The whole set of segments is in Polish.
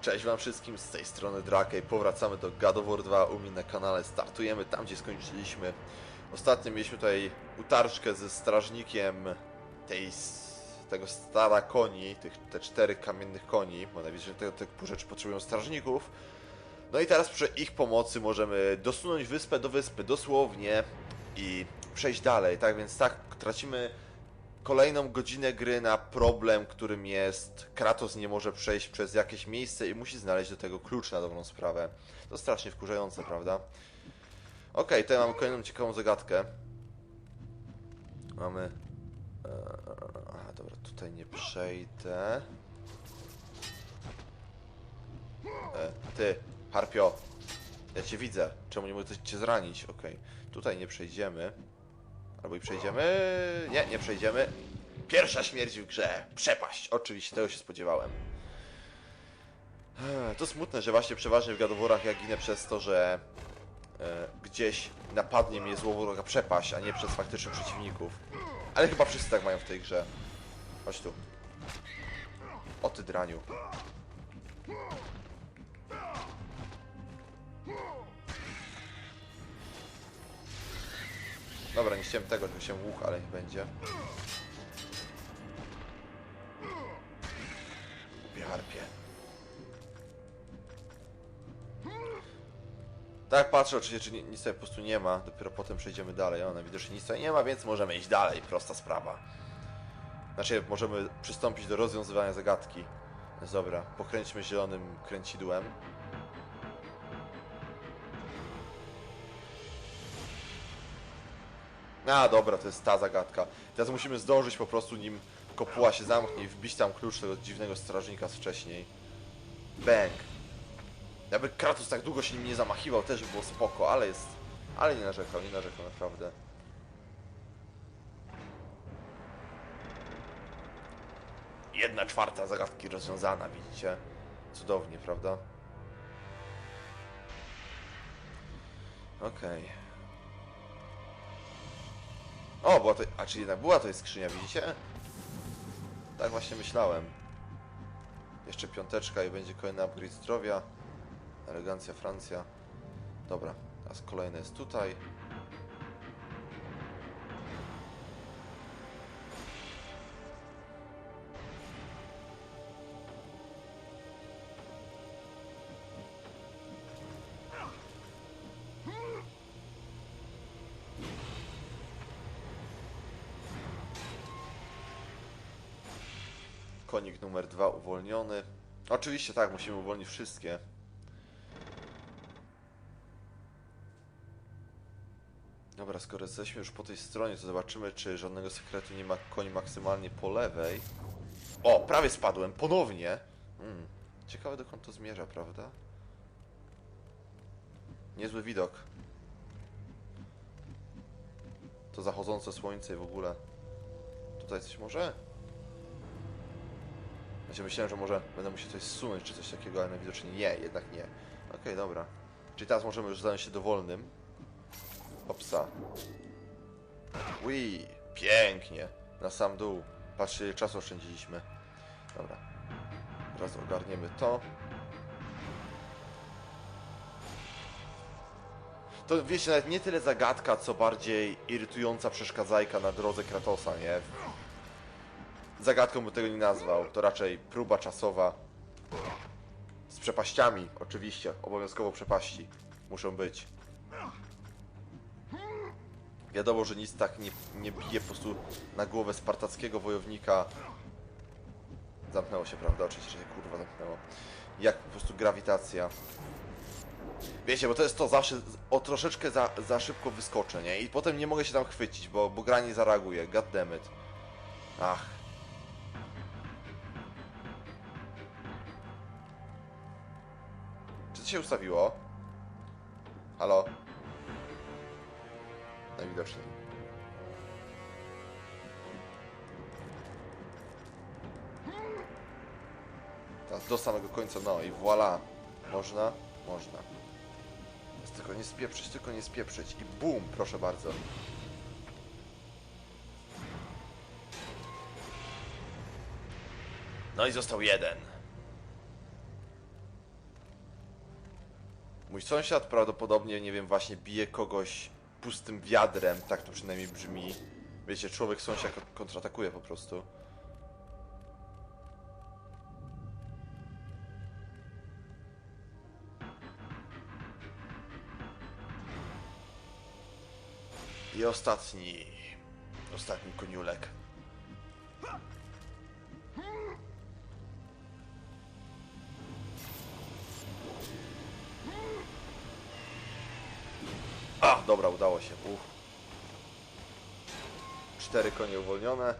Cześć wam wszystkim, z tej strony Drakej. Powracamy do God of War 2 u mnie na kanale. Startujemy tam, gdzie skończyliśmy. Ostatnio mieliśmy tutaj utarczkę ze strażnikiem tej, tego stada koni, tych, te czterech kamiennych koni, bo najwyżej tego typu rzeczy potrzebują strażników. No i teraz przy ich pomocy możemy dosunąć wyspę do wyspy, dosłownie, i przejść dalej. Tak więc tak, tracimy kolejną godzinę gry na problem, którym jest Kratos nie może przejść przez jakieś miejsce i musi znaleźć do tego klucz na dobrą sprawę. To strasznie wkurzające, prawda? Okej, tutaj mamy kolejną ciekawą zagadkę. Mamy... Eee, aha, dobra, tutaj nie przejdę. E, ty, Harpio, ja cię widzę. Czemu nie mogę cię zranić? Okej, tutaj nie przejdziemy. Albo i przejdziemy. Nie, nie przejdziemy. Pierwsza śmierć w grze. Przepaść. Oczywiście, tego się spodziewałem. To smutne, że właśnie przeważnie w gadoworach ja ginę przez to, że e, gdzieś napadnie mnie złowroga przepaść, a nie przez faktycznych przeciwników. Ale chyba wszyscy tak mają w tej grze. Chodź tu. O ty draniu. Dobra, nie chciałem tego, tylko chciałem łuk, ale niech będzie. Głupie harpie. Tak, patrzę oczywiście, czy ni- nic tutaj po prostu nie ma. Dopiero potem przejdziemy dalej. Ona widocznie nic tutaj nie ma, więc możemy iść dalej. Prosta sprawa. Znaczy, możemy przystąpić do rozwiązywania zagadki. Dobra, pokręćmy zielonym kręcidłem. A, dobra, to jest ta zagadka. Teraz musimy zdążyć po prostu, nim kopuła się zamknie i wbić tam klucz tego dziwnego strażnika z wcześniej. Bang. Jakby Kratos tak długo się nim nie zamachiwał, też by było spoko, ale jest... Ale nie narzekał, nie narzekał naprawdę. Jedna czwarta zagadki rozwiązana, widzicie? Cudownie, prawda? Okej. O, była to... A, czyli jednak była to jest skrzynia, widzicie? Tak właśnie myślałem. Jeszcze piąteczka i będzie kolejny upgrade zdrowia. Elegancja Francja. Dobra, teraz kolejne jest tutaj. Konik numer dwa uwolniony. Oczywiście tak, musimy uwolnić wszystkie. Dobra, skoro jesteśmy już po tej stronie, to zobaczymy, czy żadnego sekretu nie ma koń maksymalnie po lewej. O, prawie spadłem, ponownie! Hmm. Ciekawe dokąd to zmierza, prawda? Niezły widok. To zachodzące słońce i w ogóle. Tutaj coś może? Myślałem, że może będę musiał coś zsunąć czy coś takiego, ale najwidoczniej nie, jednak nie. Okej, dobra. Czyli teraz możemy już zająć się dowolnym. Opsa. Ui, pięknie. Na sam dół. Patrzcie, ile czasu oszczędziliśmy. Dobra. Teraz ogarniemy to. To wiecie, nawet nie tyle zagadka, co bardziej irytująca przeszkadzajka na drodze Kratosa, nie? Zagadką bym tego nie nazwał. To raczej próba czasowa. Z przepaściami, oczywiście. Obowiązkowo przepaści. Muszą być. Wiadomo, że nic tak nie, nie bije po prostu na głowę spartackiego wojownika. Zamknęło się, prawda? Oczywiście, się kurwa zamknęło. Jak po prostu grawitacja. Wiecie, bo to jest to zawsze o troszeczkę za, za szybko wyskoczę, nie? I potem nie mogę się tam chwycić, bo, bo gra nie zareaguje. God damn it. Ach. Się ustawiło? Halo? Najwidoczniej. Teraz do samego końca, no i voila. Można? Można. Jest tylko nie spieprzyć, tylko nie spieprzyć. I bum, proszę bardzo. No i został jeden. Mój sąsiad prawdopodobnie, nie wiem, właśnie bije kogoś pustym wiadrem, tak to przynajmniej brzmi. Wiecie, człowiek sąsiad ko- kontratakuje po prostu. I ostatni. Ostatni koniulek. A, dobra, udało się. Uff. Cztery konie uwolnione.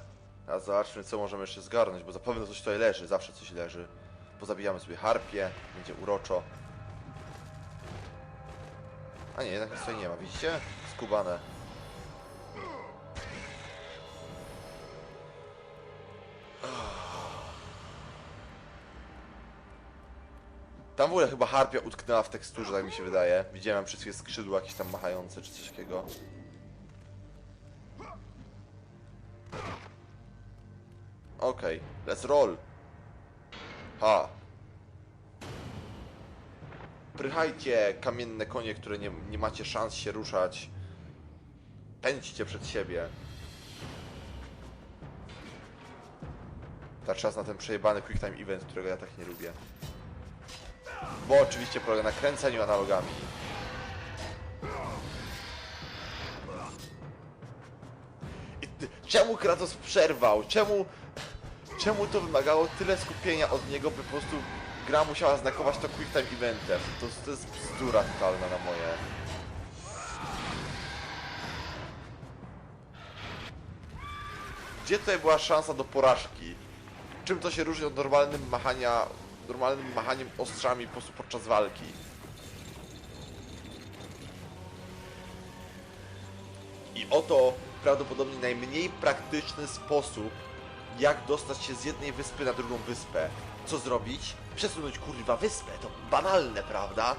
A zobaczmy, co możemy jeszcze zgarnąć, bo zapewne coś tutaj leży. Zawsze coś leży. Pozabijamy sobie harpie. Będzie uroczo. A nie, jednak nic tutaj nie ma. Widzicie? Skubane. Tam w ogóle chyba harpia utknęła w teksturze, tak mi się wydaje. Widziałem chwilę skrzydła jakieś tam machające, czy coś takiego. Okej, let's roll. Ha. Prychajcie kamienne konie, które nie, nie macie szans się ruszać. Pędźcie przed siebie. Ta czas na ten przejebany quick time event, którego ja tak nie lubię. Bo oczywiście polega na kręceniu analogami. Czemu Kratos przerwał? Czemu, czemu to wymagało tyle skupienia od niego, by po prostu gra musiała znakować to quick time eventem? To, to jest bzdura totalna na moje. Gdzie tutaj była szansa do porażki? Czym to się różni od normalnym machania, normalnym machaniem ostrzami po prostu podczas walki? I oto prawdopodobnie najmniej praktyczny sposób, jak dostać się z jednej wyspy na drugą wyspę. Co zrobić? Przesunąć kurwa wyspę. To banalne, prawda?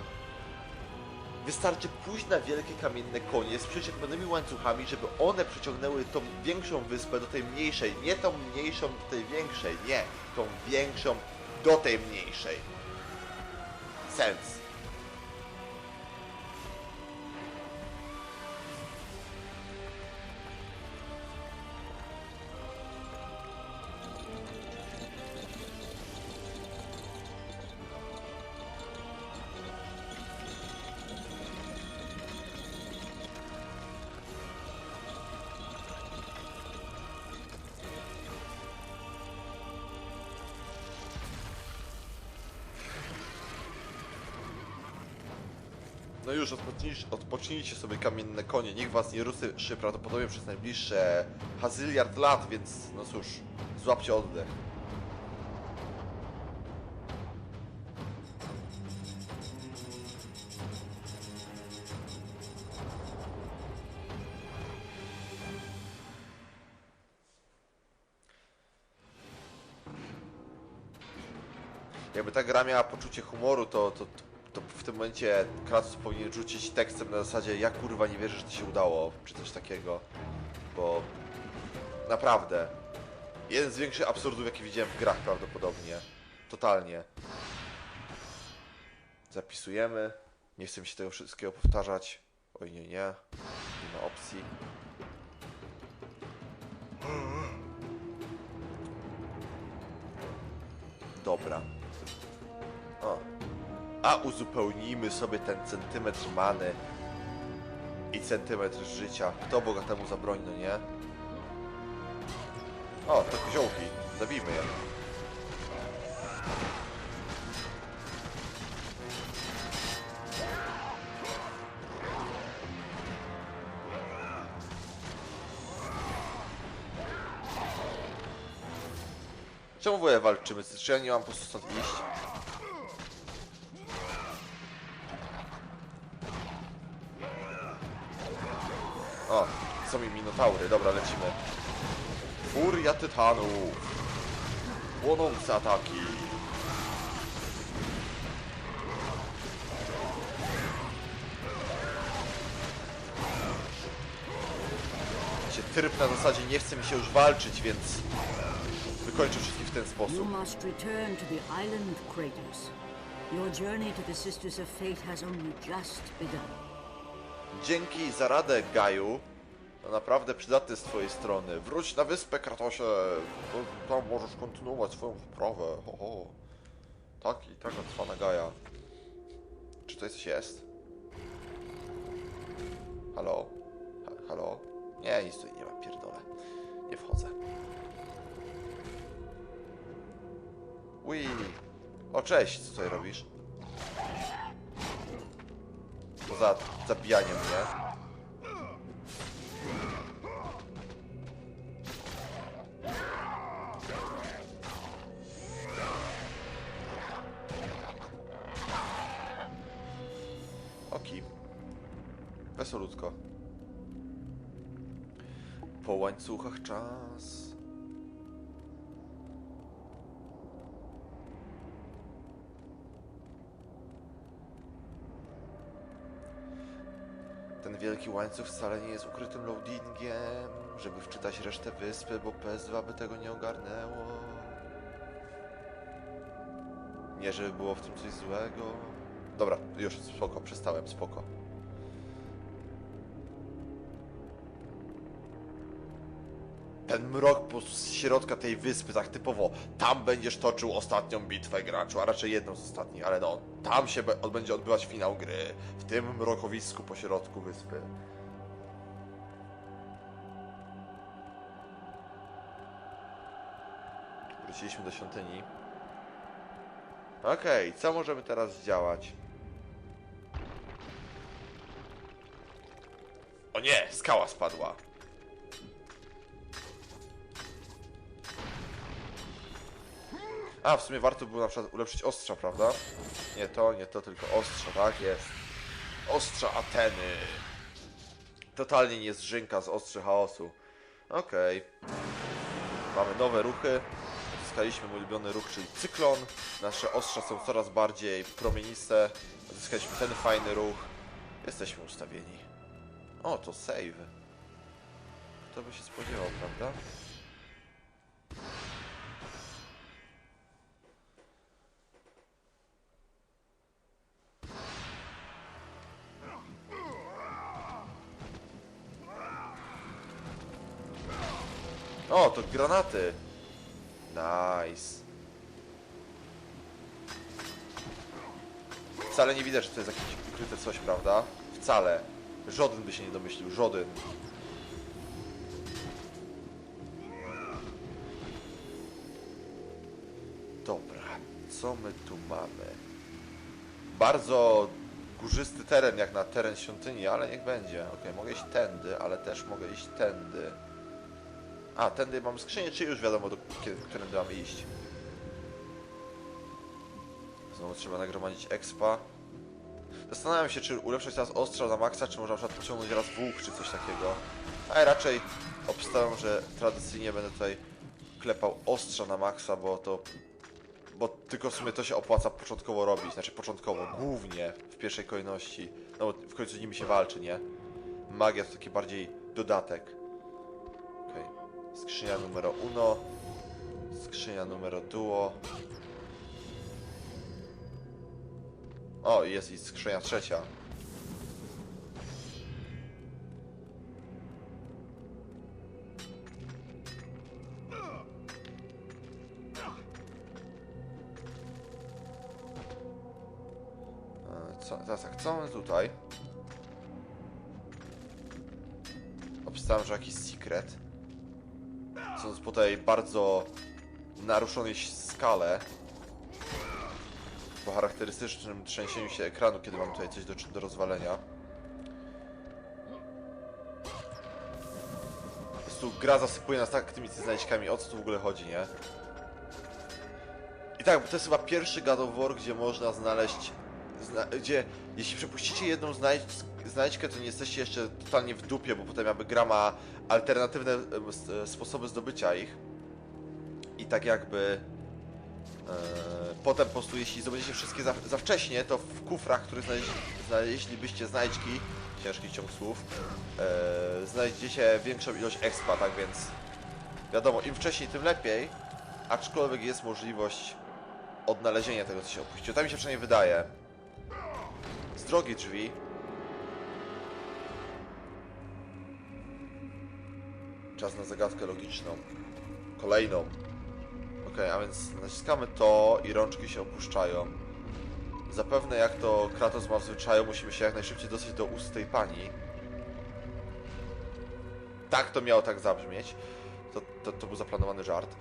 Wystarczy pójść na wielkie kamienne konie z przyczepionymi łańcuchami, żeby one przyciągnęły tą większą wyspę do tej mniejszej. Nie tą mniejszą do tej większej, nie. Tą większą do tej mniejszej. Sens. Odpocznijcie, sobie kamienne konie, niech was nie ruszy prawdopodobnie przez najbliższe hazyliard lat, więc no cóż, złapcie oddech. Jakby ta gra miała poczucie humoru, to, to, to w tym momencie Kratos powinien rzucić tekstem na zasadzie ja kurwa nie wierzę, że to się udało, czy coś takiego. Bo naprawdę, jeden z większych absurdów, jaki widziałem w grach prawdopodobnie. Totalnie. Zapisujemy. Nie chcę mi się tego wszystkiego powtarzać. Oj nie, nie. Nie ma opcji. Dobra. O. A uzupełnimy sobie ten centymetr many i centymetr życia. Kto bogatemu zabroni, no nie? O, to koziołki. Zabijmy je. Czemu w ogóle walczymy? Czy ja nie mam po prostu stąd iść? O, są mi minotaury, dobra, lecimy. Furia tytanów. Płonące ataki. Się tryb na zasadzie nie chce mi się już walczyć, więc wykończę wszystkich w ten You sposób. must return to the island, Kratos. Your journey to the Sisters of Fate has only just begun. Dzięki za radę, Gaju. To naprawdę przydatne z twojej strony. Wróć na wyspę, Kratosie. To- Tam możesz kontynuować swoją wyprawę. Ho, ho. Tak i tak trwana Gaja. Czy to coś jest? Halo? Ha, halo? Nie, nic tutaj nie ma, pierdolę. Nie wchodzę. Ui. O, cześć, co tutaj robisz? Poza zabijaniem mnie. Oki. Wesolutko. Po łańcuchach czas. Ten wielki łańcuch wcale nie jest ukrytym loadingiem, żeby wczytać resztę wyspy, bo PS2 by tego nie ogarnęło. Nie, żeby było w tym coś złego. Dobra, już spoko, przestałem, spoko. Ten mrok z środka tej wyspy, tak typowo, tam będziesz toczył ostatnią bitwę graczu, a raczej jedną z ostatnich, ale no, tam się będzie odbywać finał gry, w tym mrokowisku po środku wyspy. Wróciliśmy do świątyni. Okej, co możemy teraz zdziałać? Nie, skała spadła. A, w sumie warto było na przykład ulepszyć ostrza, prawda? Nie to, nie to, tylko ostrza, tak jest. Ostrza Ateny. Totalnie nie zżynka z ostrzy chaosu. Okej. Mamy nowe ruchy. Odzyskaliśmy mój ulubiony ruch, czyli cyklon. Nasze ostrza są coraz bardziej promieniste. Odzyskaliśmy ten fajny ruch. Jesteśmy ustawieni. O, to save. Kto by się spodziewał, prawda? O, to granaty. Nice. Wcale nie widać, że to jest jakieś ukryte coś, prawda? Wcale. Żaden by się nie domyślił, żaden. Dobra, co my tu mamy? Bardzo górzysty teren, jak na teren świątyni, ale niech będzie. Ok, mogę iść tędy, ale też mogę iść tędy. A, tędy mam skrzynię, czy już wiadomo, do kiedy, mamy iść? Znowu trzeba nagromadzić expa. Zastanawiam się, czy ulepszyć teraz ostrza na maksa, czy może na przykład pociągnąć raz łuk, czy coś takiego. A raczej obstawiam, że tradycyjnie będę tutaj klepał ostrza na maksa, bo to... Bo tylko w sumie to się opłaca początkowo robić, znaczy początkowo, głównie w pierwszej kolejności. No bo w końcu z nimi się walczy, nie? Magia to taki bardziej dodatek. Okej. Skrzynia numero uno. Skrzynia numero duo. O, jest i skrzynia trzecia. E, Co, tak, co mamy tutaj? Obstałem, że jakiś secret. Są po tej bardzo naruszonej skale charakterystycznym trzęsieniu się ekranu, kiedy mam tutaj coś do, do rozwalenia. Po prostu gra zasypuje nas tak tymi znajdźkami, o co tu w ogóle chodzi, nie? I tak, to jest chyba pierwszy God of War, gdzie można znaleźć... Zna gdzie, jeśli przepuścicie jedną znajdź znajdźkę, to nie jesteście jeszcze totalnie w dupie, bo potem jakby gra ma alternatywne sposoby zdobycia ich. I tak jakby... E, potem po prostu, jeśli zdobędziecie wszystkie za, za wcześnie, to w kufrach, których znaleźli, znaleźlibyście znajdźki, ciężki ciąg słów, e, znajdziecie większą ilość expa, tak więc wiadomo, im wcześniej, tym lepiej, aczkolwiek jest możliwość odnalezienie tego, co się opuściło. Tak mi się przynajmniej wydaje. Z drogi drzwi. Czas na zagadkę logiczną. Kolejną. Okej, a więc naciskamy to i rączki się opuszczają. Zapewne jak to Kratos ma w zwyczaju, musimy się jak najszybciej dostać do ust tej pani. Tak to miało tak zabrzmieć. To, to, to był zaplanowany żart.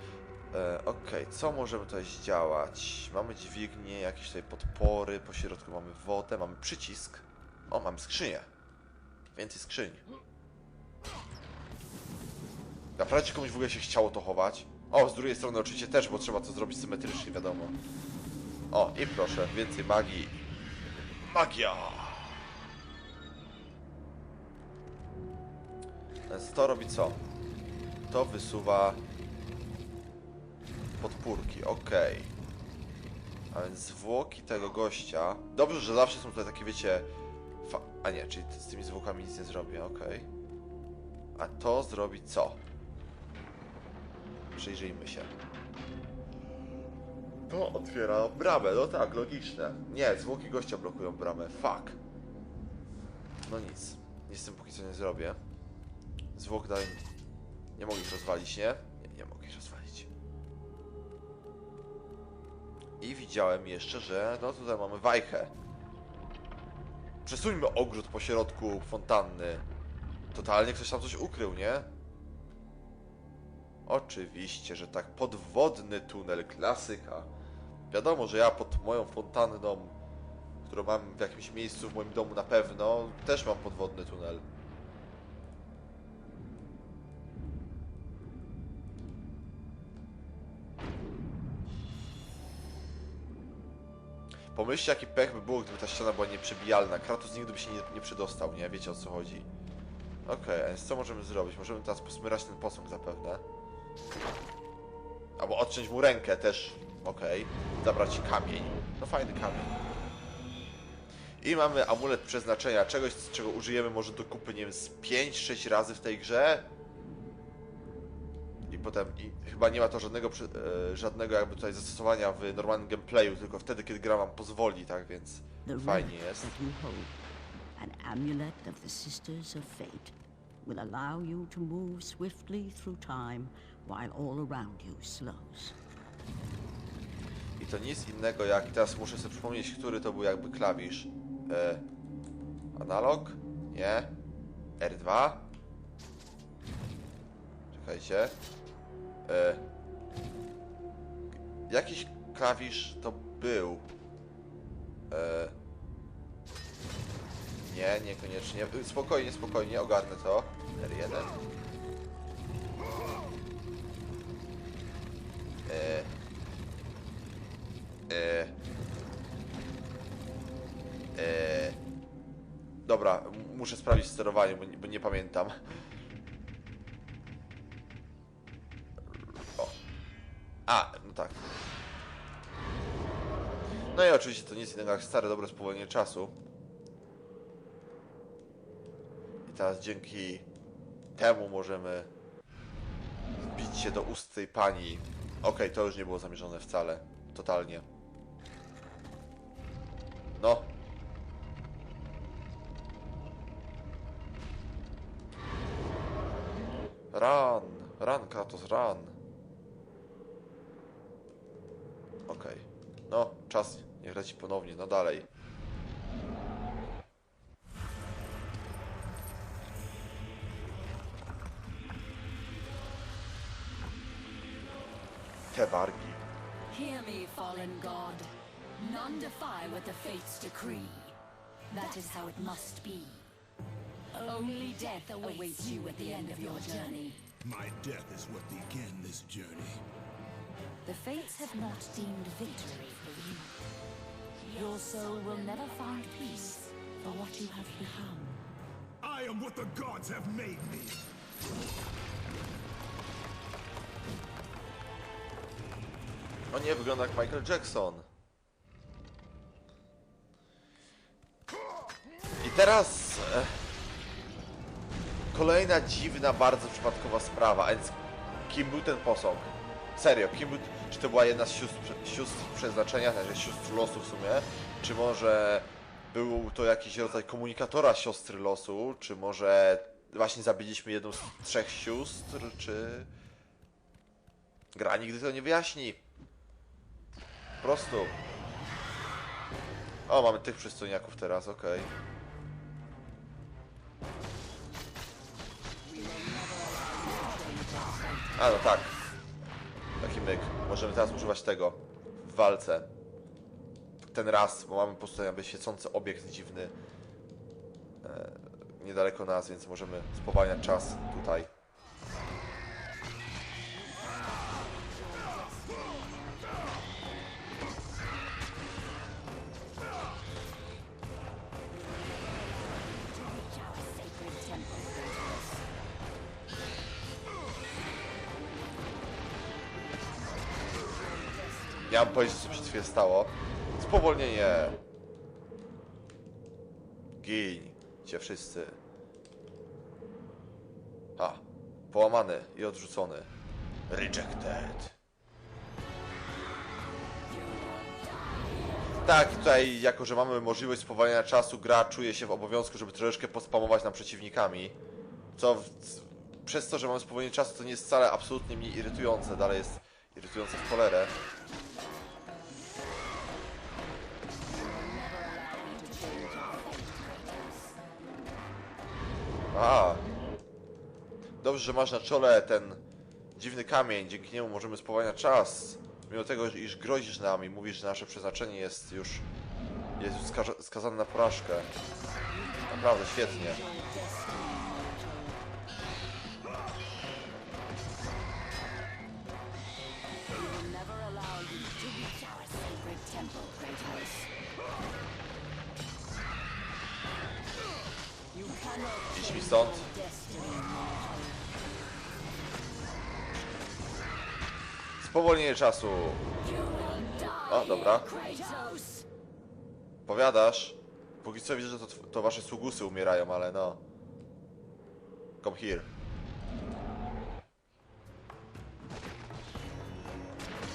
E, Okej, co możemy tutaj zdziałać? Mamy dźwignię, jakieś tutaj podpory, po środku mamy wodę, mamy przycisk. O, mamy skrzynię. Więcej skrzyń. Naprawdę komuś w ogóle się chciało to chować? O, z drugiej strony oczywiście też, bo trzeba to zrobić symetrycznie, wiadomo. O, i proszę, więcej magii. Magia! Więc to robi co? To wysuwa podpórki, okej. A więc zwłoki tego gościa. Dobrze, że zawsze są tutaj takie, wiecie. A nie, czyli z tymi zwłokami nic nie zrobię, okej. A to zrobi co? Przyjrzyjmy się. To otwiera bramę, no tak, logiczne. Nie, zwłoki gościa blokują bramę, fuck. No nic, nic z tym póki co nie zrobię. Zwłok dalej... Nie mogę ich rozwalić, nie? Nie, nie mogę ich rozwalić. I widziałem jeszcze, że no tutaj mamy wajchę. Przesuńmy ogród po środku fontanny. Totalnie ktoś tam coś ukrył, nie? Oczywiście, że tak. Podwodny tunel, klasyka. Wiadomo, że ja pod moją fontanną, którą mam w jakimś miejscu w moim domu na pewno, też mam podwodny tunel. Pomyślcie, jaki pech by było, gdyby ta ściana była nieprzebijalna. Kratos nigdy by się nie, nie przedostał, nie? Wiecie o co chodzi. Okej, a więc co możemy zrobić? Możemy teraz posmyrać ten posąg zapewne. Albo odciąć mu rękę też. Okej. Zabrać kamień. No fajny kamień. I mamy amulet przeznaczenia. Czegoś, z czego użyjemy może do kupy, nie wiem, z 5-6 razy w tej grze. I potem i chyba nie ma to żadnego, e, żadnego jakby tutaj zastosowania w normalnym gameplayu, tylko wtedy, kiedy gra wam pozwoli, tak więc fajnie jest. an amulet of the Sisters of Fate, will allow you to move swiftly through time while all around you slows. I to nic innego jak, teraz muszę sobie przypomnieć, który to był jakby klawisz. E, analog? Nie. R2? Czekajcie. E, jakiś klawisz to był. E, nie, niekoniecznie. Spokojnie, spokojnie, ogarnę to. R1. E, E... E... Dobra, muszę sprawdzić sterowanie, bo nie, bo nie pamiętam. O. A, no tak. No i oczywiście to nic innego jak stare, dobre spowolnienie czasu. I teraz dzięki temu możemy wbić się do ust tej pani. Okej, to już nie było zamierzone wcale. Totalnie. No. Run! Run, Kratos, run! Okej. No, czas niech leci ponownie, no dalej. Te wargi. Hear me, fallen god. None defy what the fates decree. That is how it must be. Only death awaits you at the end of your journey. My death is what began this journey. The fates have not deemed victory for you. Your soul will never find peace for what you have become. I am what the gods have made me. O nie, wygląda jak Michael Jackson. I teraz... E, kolejna dziwna, bardzo przypadkowa sprawa, a więc kim był ten posąg? Serio, kim był... czy to była jedna z sióstr, sióstr przeznaczenia, znaczy sióstr losu w sumie, czy może był to jakiś rodzaj komunikatora siostry losu, czy może właśnie zabiliśmy jedną z trzech sióstr, czy... Gra nigdy to nie wyjaśni. Prostu. O, mamy tych przystojniaków teraz, okej. A, no tak. Taki myk. Możemy teraz używać tego w walce. Ten raz, bo mamy po prostu jakby świecący obiekt dziwny e, niedaleko nas, więc możemy spowalniać czas tutaj. Ja mam powiedzieć, co przed chwilą stało. Spowolnienie. Gin. Cię wszyscy. A. Połamany i odrzucony. Rejected. Tak, tutaj jako, że mamy możliwość spowolnienia czasu, gra czuje się w obowiązku, żeby troszeczkę pospamować nam przeciwnikami. Co w, przez to, że mamy spowolnienie czasu, to nie jest wcale absolutnie mniej irytujące. Dalej jest irytujące w cholerę. A. Dobrze, że masz na czole ten dziwny kamień, dzięki niemu możemy spowalniać czas. Mimo tego, iż grozisz nam i mówisz, że nasze przeznaczenie jest już jest już skazane na porażkę. Naprawdę świetnie. Czasu. O, dobra. Powiadasz? Póki co widzę, że to, to wasze sługusy umierają, ale no. Come here.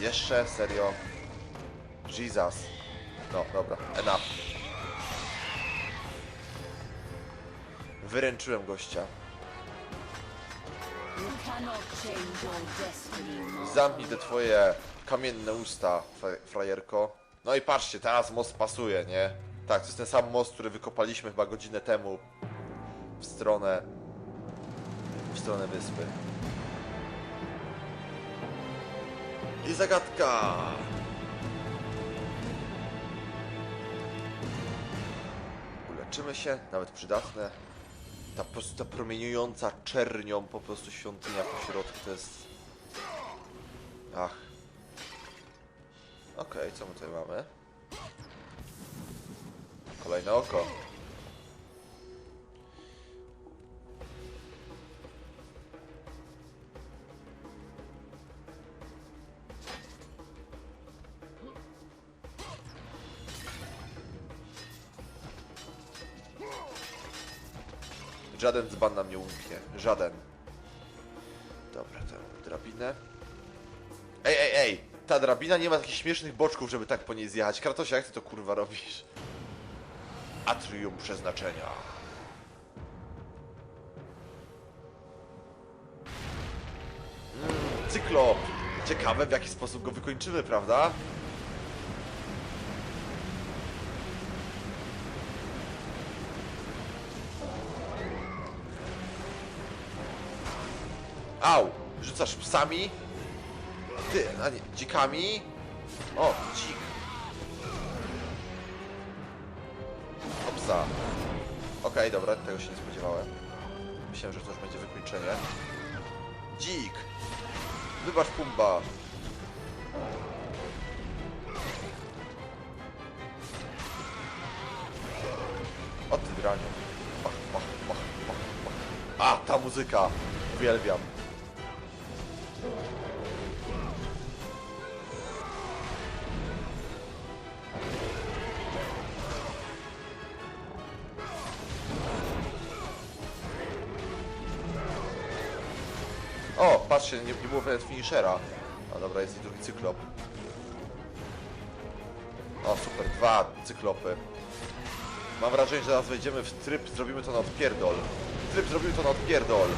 Jeszcze? Serio? Jesus. No, dobra. Enough. Wyręczyłem gościa. Zamknij te twoje kamienne usta, fra- frajerko. No i patrzcie, teraz most pasuje, nie? Tak, to jest ten sam most, który wykopaliśmy chyba godzinę temu w stronę w stronę wyspy. I zagadka! Uleczymy się, nawet przydatne. Ta po prostu ta promieniująca czernią po prostu świątynia po środku to jest Ach. Okej, co my tutaj mamy? Kolejne oko. Żaden dzban nam nie umknie. Żaden. Dobra, to drabinę. Ej, ej, ej! Ta drabina nie ma takich śmiesznych boczków, żeby tak po niej zjechać. Kratosia, jak ty to kurwa robisz? Atrium przeznaczenia. Mm, cyklop! Ciekawe w jaki sposób go wykończymy, prawda? Au! Rzucasz psami? Ty, a nie, dzikami? O, dzik. Opsa. Okej, dobra, tego się nie spodziewałem. Myślałem, że to już będzie wykończenie. Dzik! Wybacz Pumba! O ty draniu. Bach, bach, bach, bach, bach. A, ta muzyka! Uwielbiam. Nie, było nawet finishera. A dobra, jest i drugi cyklop. O, super, dwa cyklopy. Mam wrażenie, że zaraz wejdziemy w tryb, zrobimy to na odpierdol. Tryb zrobimy to na odpierdol.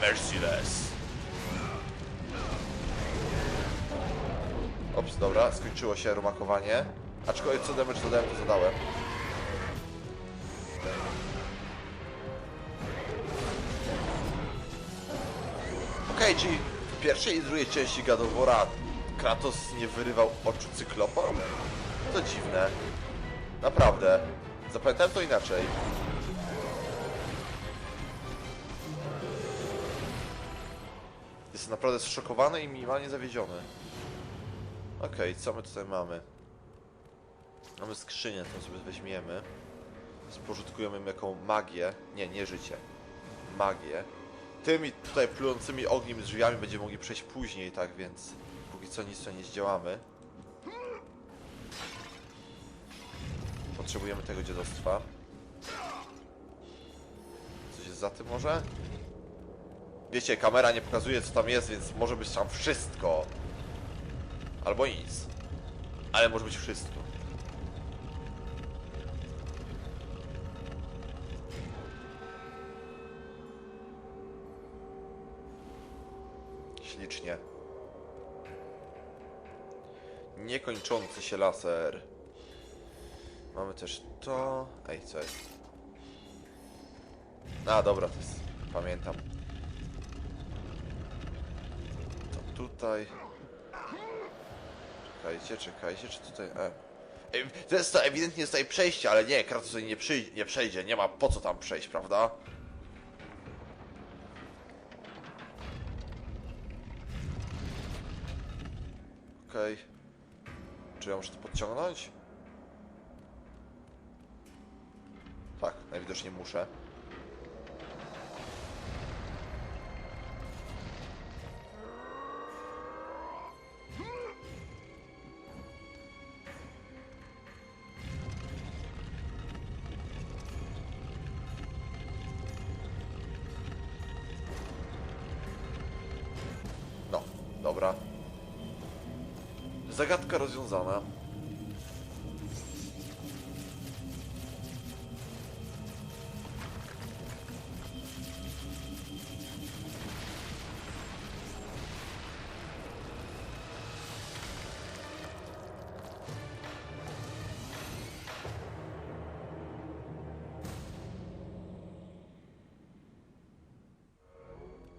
Merciless. Dobra, skończyło się rumakowanie. Aczkolwiek co damage dodałem, to zadałem. Okej, czyli w pierwszej i drugiej części War'a Kratos nie wyrywał oczu cyklopom? To dziwne. Naprawdę. Zapamiętałem to inaczej. Jestem naprawdę zszokowany i minimalnie zawiedziony. Okej, co my tutaj mamy? Mamy skrzynię, to sobie weźmiemy. Spożytkujemy ją jako magię. Nie, nie życie. Magię. Tymi tutaj plującymi ogniem drzwiami będziemy mogli przejść później, tak więc póki co nic to nie zdziałamy. Potrzebujemy tego dziadostwa. Coś jest za tym może? Wiecie, kamera nie pokazuje co tam jest, więc może być tam wszystko. Albo nic. Ale może być wszystko. Ślicznie. Niekończący się laser. Mamy też to. Ej, co jest? A, dobra, to jest. Pamiętam. To tutaj. Czekajcie, czekajcie, czy tutaj. E. To jest to ewidentnie jest tutaj przejście, ale nie, Kratos tutaj nie, przyj- nie przejdzie, nie ma po co tam przejść, prawda? Okej. Czy ja muszę to podciągnąć? Tak, najwidoczniej muszę.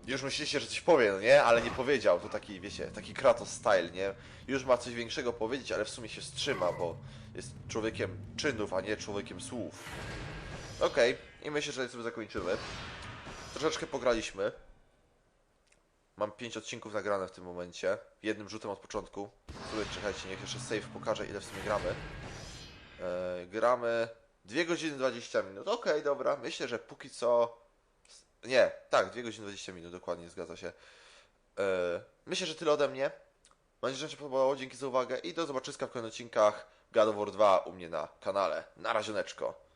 Już myślicie, że coś powie, no nie? Ale nie powiedział. To taki, wiecie, taki Kratos style, nie? Już ma coś większego powiedzieć, ale w sumie się wstrzyma, bo jest człowiekiem czynów, a nie człowiekiem słów. Okej, i myślę, że sobie zakończymy. Troszeczkę pograliśmy. Mam 5 odcinków nagrane w tym momencie. Jednym rzutem od początku. Sobie czekajcie, niech jeszcze save pokaże, ile w sumie gramy. Eee, gramy 2 godziny 20 minut. Okej, dobra. Myślę, że póki co nie, tak, 2 godziny 20 minut, dokładnie, zgadza się. Eee, myślę, że tyle ode mnie. Mam nadzieję, że się podobało, dzięki za uwagę i do zobaczyska w kolejnych odcinkach God of War 2 u mnie na kanale. Na razioneczko.